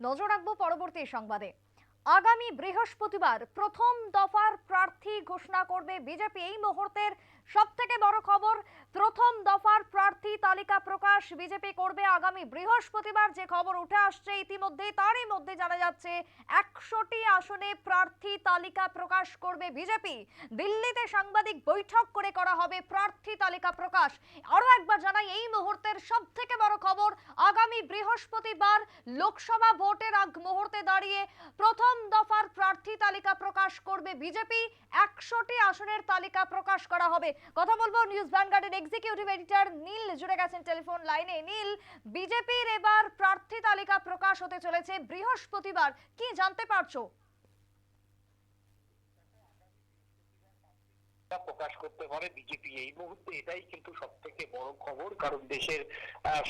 নজর রাখব পরবর্তী সংবাদে। আগামী বৃহস্পতিবার প্রথম দফার প্রার্থী ঘোষণা করবে বিজেপি। এই মুহূর্তের সব থেকে বড় খবর, প্রথম দফার প্রার্থী তালিকা প্রকাশ বিজেপি করবে আগামী বৃহস্পতিবার। যে খবর উঠে আসছে ইতিমধ্যে তারই মধ্যে জানা যাচ্ছে, একশোটি আসনে প্রার্থী তালিকা প্রকাশ করবে বিজেপি। দিল্লিতে সাংবাদিক বৈঠক করে করা হবে প্রার্থী তালিকা প্রকাশ। আরও একবার জানাই, এই মুহূর্তের সব থেকে বড় খবর, আগামী বৃহস্পতিবার লোকসভা ভোটের আগ মুহূর্তে দাঁড়িয়ে প্রথম দফার প্রার্থী তালিকা প্রকাশ করবে বিজেপি। একশোটি আসনের তালিকা প্রকাশ করা হবে। কথা বলব নিউজ ভ্যানগার্ডের এক্সিকিউটিভ এডিটর নীল। জুড়ে গেছেন টেলিফোন লাইনে নীল বিজেপির এবার প্রার্থী তালিকা প্রকাশ হতে চলেছে বৃহস্পতিবার। কি জানতে পারছ? প্রকাশ করতে পারে বিজেপি এই মুহূর্তে এটাই কিন্তু সব থেকে বড় খবর, কারণ দেশের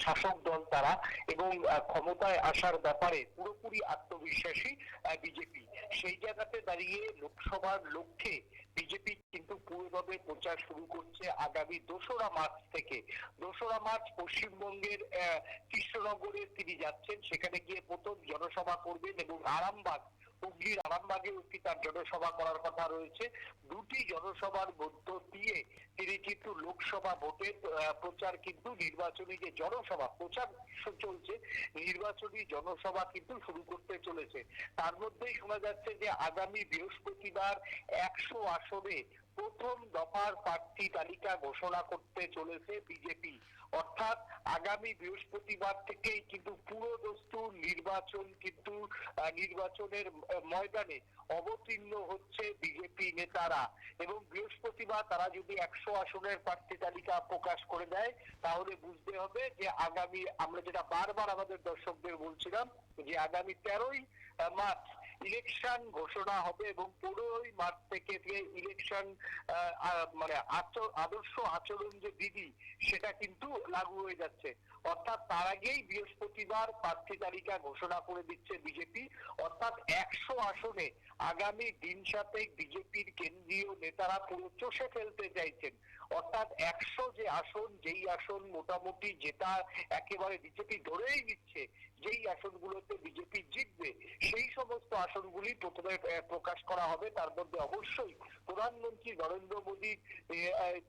শাসক দল তারা এবং ক্ষমতায় আসার ব্যাপারে পুরোপুরি আত্মবিশ্বাসী বিজেপি সেই জায়গাতে দাঁড়িয়ে লোকসভার লক্ষ্যে বিজেপি কিন্তু পুরোভাবে প্রচার শুরু করছে আগামী দোসরা মার্চ থেকে। দোসরা মার্চ পশ্চিমবঙ্গের কৃষ্ণনগরে তিনি যাচ্ছেন, সেখানে গিয়ে প্রথম জনসভা করবেন এবং আরামবাগ হুগলির আরামবাগে একটি তার জনসভা করার কথা রয়েছে। দুটি জনসভার মধ্য দিয়ে তিনি কিন্তু লোকসভা ভোটের প্রচার কিন্তু নির্বাচনী যে জনসভা, প্রচার চলছে, নির্বাচনী জনসভা কিন্তু শুরু করতে চলেছে। তার মধ্যেই শোনা যাচ্ছে যে আগামী বৃহস্পতিবার একশো আসনে প্রথম দফার প্রার্থী তালিকা ঘোষণা করতে চলেছে বিজেপি। অর্থাৎ আগামী বৃহস্পতিবার থেকেই কিন্তু পুরোদস্তু নির্বাচন কিন্তু নির্বাচনের ময়দানে অবতীর্ণ হচ্ছে বিজেপি নেতারা। এবং বৃহস্পতিবার তারা যদি একশো আসনের প্রার্থী তালিকা প্রকাশ করে দেয়, তাহলে বুঝতে হবে যে আগামী, আমরা যেটা বারবার আমাদের দর্শকদের বলছিলাম যে আগামী তেরোই মার্চ ইলেকশন ঘোষণা হবে এবং পনেরোই মার্চ থেকে ইলেকশন মানে আদর্শ আচরণ যে বিধি, সেটা কিন্তু লাগু হয়ে যাচ্ছে। অর্থাৎ তার আগেই বৃহস্পতিবার প্রার্থী তালিকা ঘোষণা করে দিচ্ছে বিজেপি। অর্থাৎ একশো আসনে আগামী দিন সাথে বিজেপির কেন্দ্রীয় নেতারা চষে ফেলতে চাইছেন। অর্থাৎ একশো যে আসন, যেই আসন মোটামুটি যেটা একেবারে বিজেপি ধরেই নিচ্ছে, যেই আসনগুলোতে বিজেপি জিতবে, সেই সমস্ত আসনগুলি প্রথমে প্রকাশ করা হবে। তার মধ্যে অবশ্যই প্রধানমন্ত্রী নরেন্দ্র মোদীর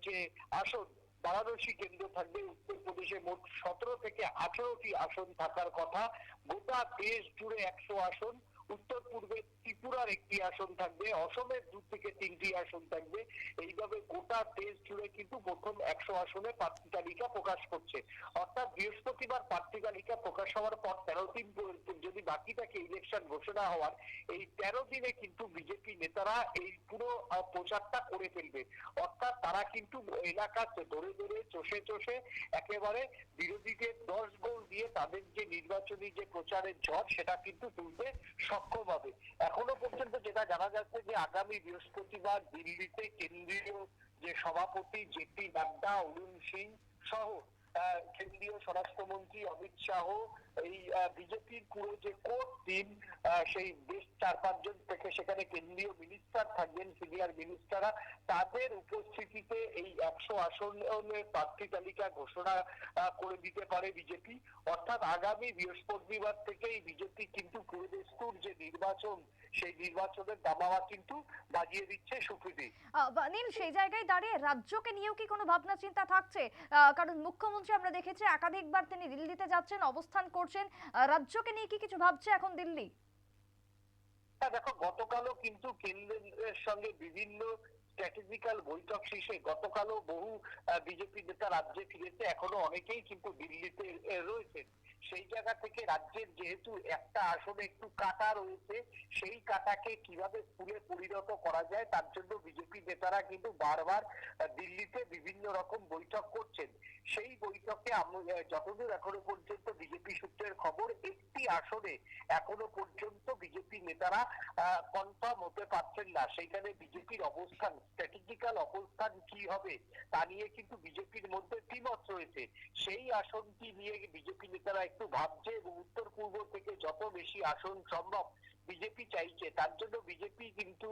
যে আসন, বারাণসী কেন্দ্র থাকবে, উত্তরপ্রদেশে মোট সতেরো থেকে আঠেরোটি আসন থাকার কথা। গোটা দেশ জুড়ে একশো আসন। উত্তর পূর্বে ত্রিপুরার একটি আসন থাকবে, অসমের দু থেকে তিনটি আসন থাকবে। এইভাবে গোটা দেশ জুড়ে কিন্তু প্রথম একশো আসনে প্রার্থী তালিকা প্রকাশ করছে। অর্থাৎ বৃহস্পতিবার প্রার্থী তালিকা প্রকাশ হওয়ার পর তেরো দিন যদি বাকি থাকে ইলেকশন ঘোষণা হওয়ার, এই তেরো দিনে কিন্তু বিজেপি নেতারা এই পুরো প্রচারটা করে ফেলবে। অর্থাৎ তারা কিন্তু এলাকাতে ধরে ধরে চষে চষে একেবারে বিরোধীদের দশ গোল দিয়ে তাদের যে নির্বাচনী যে প্রচারের ঝড়, সেটা কিন্তু তুলতে সক্ষম হবে এখনও পর্যন্ত যেটা জানা যাচ্ছে যে আগামী বৃহস্পতিবার দিল্লিতে কেন্দ্রীয় যে সভাপতি জেপি নাড্ডা, অরুণ সিং সহ কেন্দ্রীয় স্বরাষ্ট্রমন্ত্রী অমিত শাহ, এই বিজেপির পুরো যে কোর টিম সেই বেশ চার পাঁচজন থেকে সেখানে কেন্দ্রীয় মিনিস্টার থাকবেন, সিনিয়র মিনিস্টাররা। তাদের উপস্থিতিতে এই একশো আসনের প্রার্থী তালিকা ঘোষণা করে দিতে পারে বিজেপি। অর্থাৎ আগামী বৃহস্পতিবার থেকেই বিজেপি কিন্তু পুরোদেস্তুর যে নির্বাচন সেই নির্বাচনের দামাওয়া কিন্তু বাজিয়ে দিচ্ছে সুপ্রীতি। নীল সেই জায়গায় দাঁড়িয়ে রাজ্যকে নিয়েও কি কোনো ভাবনা চিন্তা থাকছে? কারণ মুখ্যমন্ত্রী আমরা দেখেছি একাধিকবার তিনি দিল্লিতে যাচ্ছেন অবস্থান করছেন। রাজ্যকে নিয়ে কি কিছু ভাবছে এখন দিল্লি? হ্যাঁ দেখো গতকালও কিন্তু কেন্দ্রের সঙ্গে বিভিন্ন স্ট্র্যাটেজিক্যাল বৈঠক শেষে গতকালও বহু বিজেপি নেতা রাজ্যে ফিরেছে। এখনও অনেকেই কিন্তু দিল্লিতে রয়েছেন। সেই জায়গা থেকে রাজ্যের যেহেতু একটা আসনে একটু কাটা রয়েছে, সেই কাটাকে কীভাবে ফুলে পরিণত করা যায়, তার জন্য বিজেপি নেতারা কিন্তু বারবার দিল্লিতে বিভিন্ন রকম বৈঠক করছেন। সেই বৈঠকে যতদূর এখনও পর্যন্ত বিজেপি সূত্রের খবর, একটি আসনে এখনও পর্যন্ত বিজেপি নেতারা কনফার্ম হতে পারছেন না। সেইখানে বিজেপির অবস্থান স্ট্র্যাটেজিক্যাল অবস্থান কি হবে, তা নিয়ে কিন্তু বিজেপির মধ্যে দ্বিমত রয়েছে। সেই আসনটি নিয়ে বিজেপি নেতারা একটু ভাবছে এবং উত্তর পূর্ব থেকে যত বেশি আসন সম্ভব বিজেপি চাইছে, তার জন্য বিজেপি কিন্তু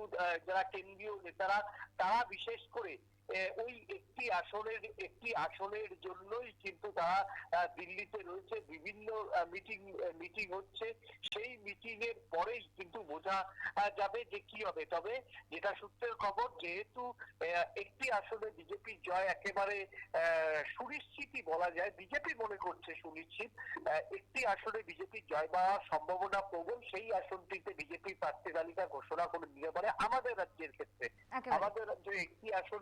যারা কেন্দ্রীয় নেতারা, তারা বিশেষ করে ওই একটি আসনের একটি আসনের জন্যই কিন্তু তারা দিল্লিতে রয়েছে। বিভিন্ন মিটিং মিটিং হচ্ছে। সেই মিটিং এর পরেই কিন্তু বোঝা যাবে যে কি হবে। তবে যেটা সূত্রের খবর যেহেতু একটি আসনে বিজেপির জয় একেবারে সুনিশ্চিতই বলা যায় বিজেপি মনে করছে সুনিশ্চিত একটি আসনে বিজেপির জয় পাওয়ার সম্ভাবনা প্রবল সেই আসনটিতে বিজেপি প্রার্থী তালিকা ঘোষণা করে দিতে পারে আমাদের রাজ্যের ক্ষেত্রে। আমাদের রাজ্যে একটি আসন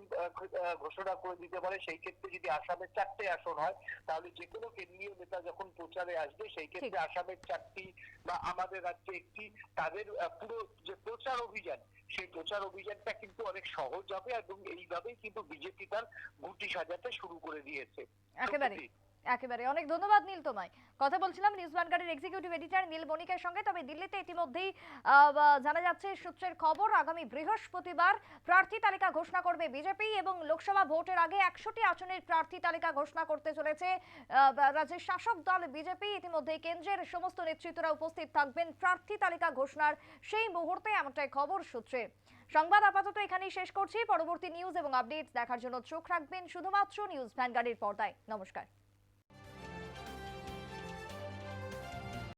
ঘোষণা করে দিতে পারে সেই ক্ষেত্রে যদি আসামের চারটে আসন হয় তাহলে যে কোনো কেন্দ্রীয় নেতা যখন প্রচারে আসবে সেই ক্ষেত্রে আসামের চারটি বা আমাদের রাজ্যে একটি তাদের পুরো যে প্রচার অভিযান সেই প্রচার অভিযানটা কিন্তু অনেক সহজ হবে এবং এইভাবেই কিন্তু বিজেপি তার গুটি সাজাতে শুরু করে দিয়েছে। একেবারে। একেবারে। অনেক ধন্যবাদ নীল তোমায়। কথা বলছিলাম নিউজ ভ্যানগার্ডের এক্সিকিউটিভ এডিটর নীল বণিকের সঙ্গে। তবে দিল্লিতে ইতিমধ্যেই জানা যাচ্ছে, সূত্রের খবর, আগামী বৃহস্পতিবার প্রার্থী তালিকা ঘোষণা করবে বিজেপি এবং লোকসভা ভোটের আগে একশোটি আসনের প্রার্থী তালিকা ঘোষণা করতে চলেছে রাজ্যের শাসক দল বিজেপি। ইতিমধ্যে কেন্দ্রের সমস্ত নেতৃত্বরা উপস্থিত থাকবেন প্রার্থী তালিকা ঘোষণার সেই মুহূর্তে, এমনটাই খবর সূত্রে। সংবাদ আপাতত এখানেই শেষ করছি। পরবর্তী নিউজ এবং আপডেটস দেখার জন্য চোখ রাখবেন শুধুমাত্র নিউজ ভ্যানগার্ডের পর্দায়। নমস্কার।